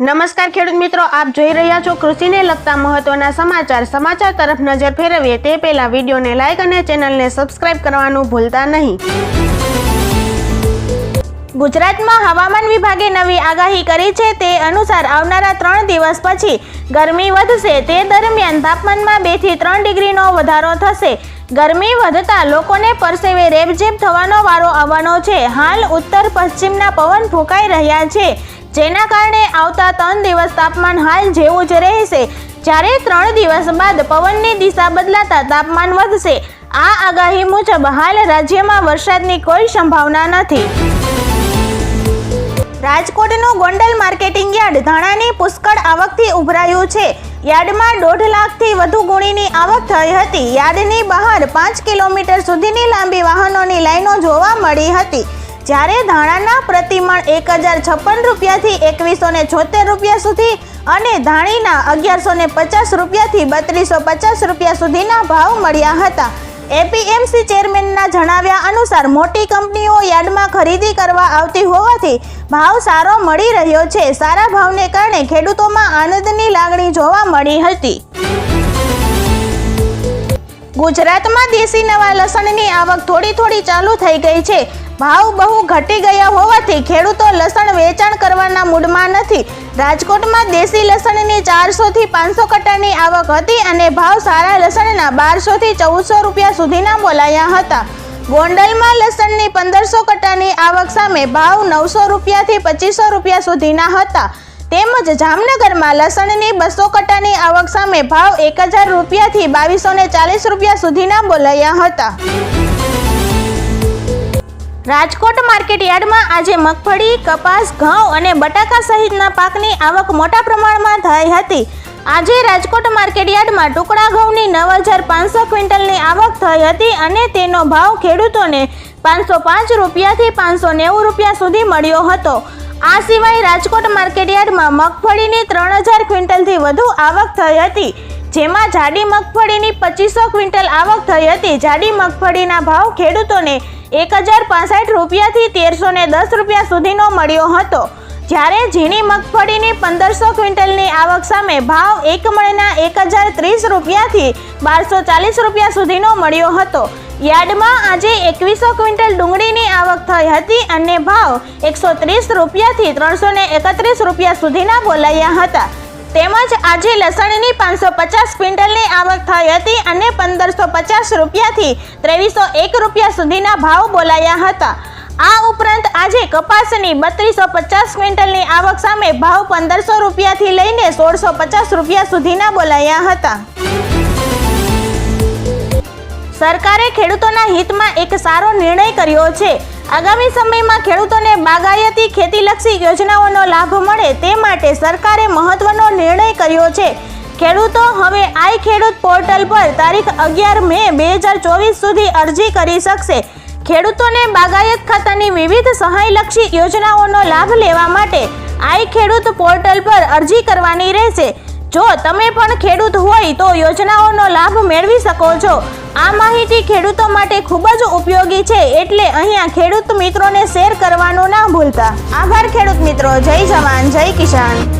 નમસ્કાર ખેડૂત મિત્રો, આપ જોઈ રહ્યા છો કૃષિને લગતા મહત્વના સમાચાર. સમાચાર તરફ નજર ફેરવીએ તે પહેલા વિડીયોને લાઇક અને ચેનલને સબસ્ક્રાઇબ કરવાનું ભૂલતા નહીં. ગુજરાતમાં હવામાન વિભાગે નવી આગાહી કરી છે. તે અનુસાર આવનારા ત્રણ દિવસ પછી ગરમી વધશે. તે દરમિયાન તાપમાનમાં બેથી ત્રણ ડિગ્રીનો વધારો થશે. ગરમી વધતા લોકોને પરસેવે રેબઝેબ થવાનો વારો આવવાનો છે. હાલ ઉત્તર પશ્ચિમના પવન ફૂંકાઈ રહ્યા છે. જેના કારણે આવતા ત્રણ દિવસ તાપમાન હાલ જેવું જ રહેશે. જ્યારે ત્રણ દિવસ બાદ પવનની દિશા બદલાતા તાપમાન વધશે. આ આગાહી મુજબ હાલ રાજ્યમાં વરસાદની કોઈ સંભાવના નથી. રાજકોટનું ગોંડલ માર્કેટિંગ યાર્ડ ધાણાની પુષ્કળ આવકથી ઉભરાયું છે. યાર્ડમાં દોઢ લાખથી વધુ ગુણીની આવક થઈ હતી. યાર્ડની બહાર પાંચ કિલોમીટર સુધીની લાંબી વાહનોની લાઈનો જોવા મળી હતી. જ્યારે ધાણાના પ્રતિમણ એક હજાર છપ્પન રૂપિયાથી એકવીસો ને છોતેર રૂપિયા સુધી અને ધાણીના અગિયારસો ને પચાસ રૂપિયાથી બત્રીસો પચાસ રૂપિયા સુધીના ભાવ મળ્યા હતા. એપીએમસી ચેરમેનના જણાવ્યા અનુસાર મોટી કંપનીઓ યાર્ડમાં ખરીદી કરવા આવતી હોવાથી ભાવ સારો મળી રહ્યો છે. સારા ભાવને કારણે ખેડૂતોમાં આનંદની લાગણી જોવા મળી હતી. ગુજરાતમાં દેશી નવા લસણની આવક થોડી થોડી ચાલુ થઈ ગઈ છે. ભાવ બહુ ઘટી ગયા હોવાથી ખેડૂતો લસણ વેચાણ કરવાના મૂડમાં નથી. રાજકોટમાં દેશી લસણની ચારસોથી પાંચસો કટ્ટાની આવક હતી અને ભાવ સારા લસણના બારસોથી ચૌદસો રૂપિયા સુધીના બોલાયા હતા. ગોંડલમાં લસણની પંદરસો કટ્ટાની આવક સામે ભાવ નવસો રૂપિયાથી પચીસો રૂપિયા સુધીના હતા. તેમજ જામનગરમાં લસણની બસો કટ્ટાની આવક સામે ભાવ એક હજાર રૂપિયાથી બાવીસો ચાલીસ રૂપિયા સુધીના બોલાયા હતા. રાજકોટ માર્કેટ યાર્ડમાં આજે મગફળી, કપાસ, ઘઉં અને બટાકા સહિતના પાકની આવક મોટા પ્રમાણમાં થઈ હતી. આજે રાજકોટ માર્કેટ યાર્ડમાં ટુકડા ઘઉંની નવ હજાર પાંચસો ક્વિન્ટલની આવક થઈ હતી અને તેનો ભાવ ખેડૂતોને પાંચસો પાંચ રૂપિયાથી પાંચસો નેવું રૂપિયા સુધી મળ્યો હતો. આ સિવાય રાજકોટ માર્કેટ યાર્ડમાં મગફળીની ત્રણ હજાર ક્વિન્ટલથી વધુ આવક થઈ હતી. જેમાં જાડી મગફળીની પચીસો ક્વિન્ટલ આવક થઈ હતી. જાડી મગફળીના ભાવ ખેડૂતોને એક હજાર પાસઠ રૂપિયાથી તેરસો ને દસ રૂપિયા સુધીનો મળ્યો હતો. જ્યારે ઝીણી મગફળીની પંદરસો ક્વિન્ટલની આવક સામે ભાવ એક મણના એક હજાર ત્રીસ રૂપિયાથી બારસો ચાલીસ રૂપિયા સુધીનો મળ્યો હતો. યાર્ડમાં આજે એકવીસો ક્વિન્ટલ ડુંગળીની આવક થઈ હતી અને ભાવ એકસો ત્રીસ રૂપિયાથી ત્રણસો એકત્રીસ રૂપિયા સુધીના બોલાયા હતા. તેમજ આજે લસણની પાંચસો પચાસ ક્વિન્ટલની આવક થઈ હતી અને પંદરસો પચાસ રૂપિયાથી ત્રેવીસો એક રૂપિયા સુધીના ભાવ બોલાયા હતા. આ ઉપરાંત આજે કપાસની બત્રીસો પચાસ ક્વિન્ટલની આવક સામે ભાવ પંદરસો રૂપિયાથી લઈને સોળસો પચાસ રૂપિયા સુધીના બોલાયા હતા. સરકારે ખેડૂતોના હિતમાં એક સારો નિર્ણય કર્યો છે. આગામી સમયમાં ખેડૂતોને બાગાયતી ખેતીલક્ષી યોજનાઓનો લાભ મળે તે માટે સરકારે મહત્વનો નિર્ણય કર્યો છે. ખેડૂતો હવે આઈ ખેડૂત પોર્ટલ પર તારીખ અગિયાર મે બે હજાર ચોવીસ સુધી અરજી કરી શકશે. ખેડૂતોને બાગાયત ખાતાની વિવિધ સહાયલક્ષી યોજનાઓનો લાભ લેવા માટે આઈ ખેડૂત પોર્ટલ પર અરજી કરવાની રહેશે. જો તમે પણ ખેડૂત હોય તો યોજનાઓનો લાભ મેળવી શકો છો. આ માહિતી ખેડૂતો માટે ખૂબ જ ઉપયોગી છે એટલે અહીંયા ખેડૂત મિત્રોને શેર કરવાનું ના ભૂલતા. આભાર ખેડૂત મિત્રો. જય જવાન, જય કિસાન.